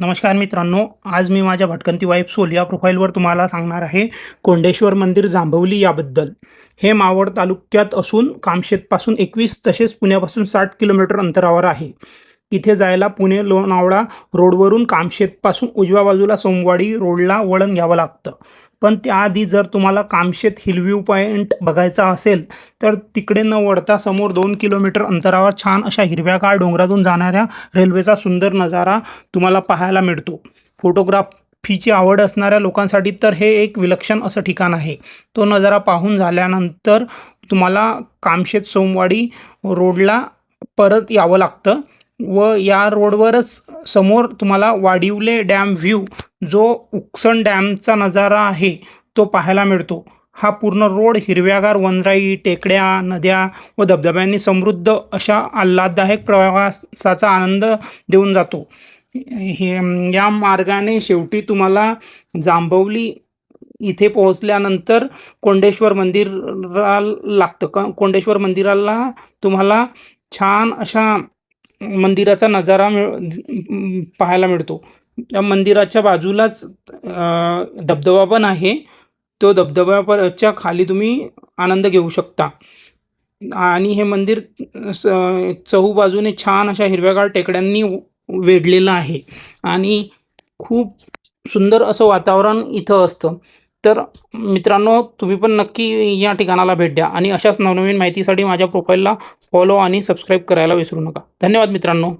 नमस्कार मित्रांनो आज मी माझ्या भटकंती वाईफ सोल या प्रोफाईलवर तुम्हाला सांगणार आहे कोंडेश्वर मंदिर जांभवली याबद्दल. हे मावळ तालुक्यात असून कामशेतपासून एकवीस तसेच पुण्यापासून साठ किलोमीटर अंतरावर आहे. इथे जायला पुणे लोणावळा रोडवरून कामशेतपासून उजव्या बाजूला सोमवाडी रोडला वळण घ्यावं लागतं. पण त्याआधी जर तुम्हाला कामशेत हिलव्यू पॉईंट बघायचा असेल तर तिकडे न वळता समोर दोन किलोमीटर अंतरावर छान अशा हिरव्यागार डोंगरातून जाणाऱ्या रेल्वेचा सुंदर नजारा तुम्हाला पाहायला मिळतो. फोटोग्राफीची आवड असणाऱ्या लोकांसाठी तर हे एक विलक्षण असं ठिकाण आहे. तो नजारा पाहून झाल्यानंतर तुम्हाला कामशेत सोमवाडी रोडला परत यावं लागतं. व या रोडवरच समोर तुम्हाला वाडिवले डॅम व्ह्यू जो उक्सण डॅमचा नजारा आहे तो पाहायला मिळतो. हा पूर्ण रोड हिरव्यागार वनराई टेकड्या नद्या व धबधब्यांनी समृद्ध अशा आल्हाददायक प्रवासाचा आनंद देऊन जातो. हे या मार्गाने शेवटी तुम्हाला जांभवली इथे पोहोचल्यानंतर कोंडेश्वर मंदिराला लागतं. का कोंडेश्वर मंदिराला तुम्हाला छान अशा मंदिराचा नजारा मिळ पाहायला मिळतो. त्या मंदिराच्या बाजूलाच धबधबा पण आहे. तो धबधब्याच्या खाली तुम्ही आनंद घेऊ शकता. आणि हे मंदिर स- चहूबाजूने छान अशा हिरव्यागार टेकड्यांनी वेढलेलं आहे. आणि खूप सुंदर असं वातावरण इथं असतं. तर मित्रांनो तुम्ही पण नक्की या ठिकाणाला भेट द्या आणि अशाच नवनवीन माहितीसाठी माझ्या प्रोफाईलला फॉलो आणि सबस्क्राईब करायला विसरू नका. धन्यवाद मित्रांनो.